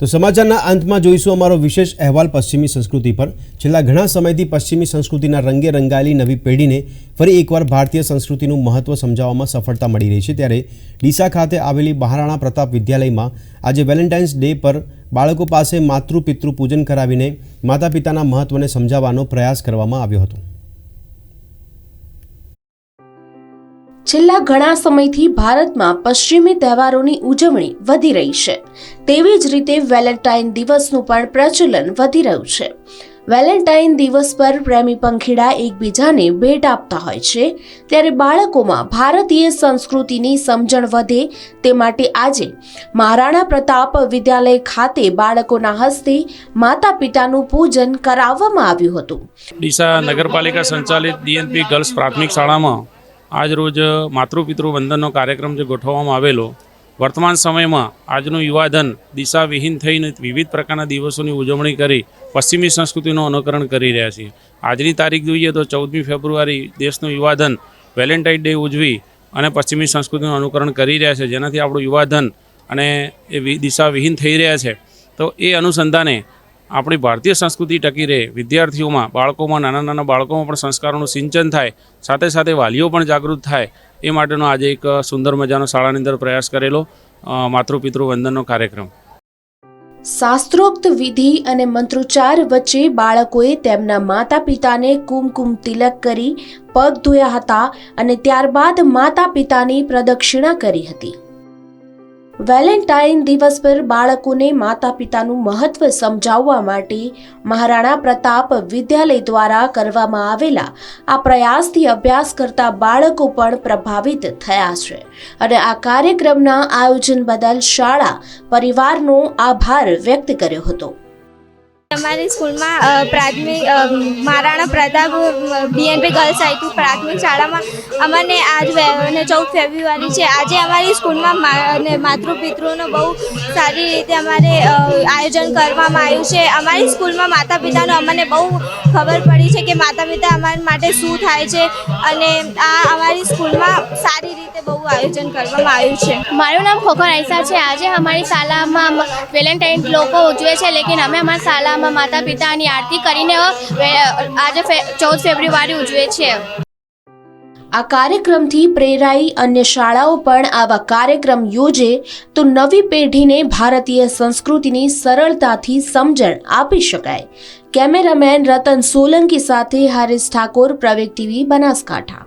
તો સમાચારના અંતમાં જોઈશું અમારો વિશેષ અહેવાલ પશ્ચિમી સંસ્કૃતિ પર. છેલ્લા ઘણા સમયથી પશ્ચિમી સંસ્કૃતિના રંગે રંગાયેલી નવી પેઢીને ફરી એકવાર ભારતીય સંસ્કૃતિનું મહત્વ સમજાવવામાં સફળતા મળી રહી છે. ત્યારે ડીસા ખાતે આવેલી મહારાણા પ્રતાપ વિદ્યાલયમાં આજે વેલેન્ટાઇન્સ ડે પર બાળકો પાસે માતૃ પિતૃ પૂજન કરાવીને માતા પિતાના મહત્વને સમજાવવાનો પ્રયાસ કરવામાં આવ્યો હતો. છેલ્લા ઘણા સમયથી ભારતમાં પશ્ચિમી તહેવારોની ઉજવણી વધી રહી છે. તેવી જ રીતે વેલેન્ટાઇન દિવસનું પણ પ્રચલન વધી રહ્યું છે. વેલેન્ટાઇન દિવસ પર પ્રેમી પંખીડા એકબીજાને ભેટ આપતા હોય છે. ત્યારે બાળકોમાં ભારતીય સંસ્કૃતિની સમજણ વધે તે માટે આજે મહારાણા પ્રતાપ વિદ્યાલય ખાતે બાળકોના હસ્તે માતા પિતાનું પૂજન કરાવવામાં આવ્યું હતું. ડીસા નગરપાલિકા સંચાલિત ડીએનપી ગર્લ્સ પ્રાથમિક શાળામાં આજ રોજ માતૃપિતૃ વંદનનો કાર્યક્રમ જે ગોઠવવામાં આવેલો, વર્તમાન સમયમાં આજનું યુવાધન દિશાવિહીન થઈને વિવિધ પ્રકારના દિવસોની ઉજવણી કરી પશ્ચિમી સંસ્કૃતિનું અનુકરણ કરી રહ્યા છીએ. આજની તારીખ જોઈએ તો ચૌદમી ફેબ્રુઆરી દેશનું યુવાધન વેલેન્ટાઇન ડે ઉજવી અને પશ્ચિમી સંસ્કૃતિનું અનુકરણ કરી રહ્યા છે. જેનાથી આપણું યુવાધન અને એ દિશાવિહીન થઈ રહ્યા છે. તો એ અનુસંધાને આપણી ભારતીય સંસ્કૃતિ ટકી રહે, વિદ્યાર્થીઓમાં, બાળકોમાં, નાના નાના બાળકોમાં પણ સંસ્કારોનું સિંચન થાય, સાથે સાથે વાલીઓ પણ જાગૃત થાય, એ માટેનો આજે એક સુંદર મજાનો શાળાની અંદર પ્રયાસ કરેલો માતૃપિતૃ વંદનનો કાર્યક્રમ. શાસ્ત્રોક્ત વિધિ અને મંત્રોચ્ચાર વચ્ચે બાળકોએ તેમના માતા પિતાને કુમકુમ તિલક કરી, પગ ધોયા હતા અને ત્યારબાદ માતા પિતાની પ્રદક્ષિણા કરી હતી. વેલેન્ટાઇન દિવસ પર બાળકોને માતા પિતાનું મહત્વ સમજાવવા માટે મહારાણા પ્રતાપ વિદ્યાલય દ્વારા કરવામાં આવેલા આ પ્રયાસથી અભ્યાસ કરતા બાળકો પણ પ્રભાવિત થયા છે અને આ કાર્યક્રમના આયોજન બદલ શાળા પરિવારનો આભાર વ્યક્ત કર્યો હતો. અમારી સ્કૂલમાં પ્રાથમિક Maharana Pratap BNP girls high school પ્રાથમિક શાળામાં અમને આજ અને ચૌદ ફેબ્રુઆરી છે. આજે અમારી સ્કૂલમાં માતૃપિતૃનું બહુ સારી રીતે અમારે આયોજન કરવામાં આવ્યું છે. અમારી સ્કૂલમાં માતા પિતાનો અમને બહુ ખબર પડી છે કે માતા પિતા અમારા માટે શું થાય છે. અને આ અમારી સ્કૂલમાં સારી રીતે બહુ આયોજન કરવામાં આવ્યું છે. મારું નામ ખોખર આયસા છે. આજે અમારી શાળામાં વેલેન્ટાઇન લોકો ઉજવે છે લેકિન અમે અમારી શાલામાં માતા પિતાની આરતી કરીને આજે ચૌદ ફેબ્રુઆરી ઉજવે છે. આ કાર્યક્રમથી પ્રેરાઈ અન્ય શાળાઓ પણ આવા કાર્યક્રમ યોજે તો નવી પેઢીને ભારતીય સંસ્કૃતિની સરળતાથી સમજણ આપી શકાય. કેમેરામેન રતન સોલંકી સાથે હરીશ ઠાકોર પ્રવેગ ટીવી બનાસકાંઠા.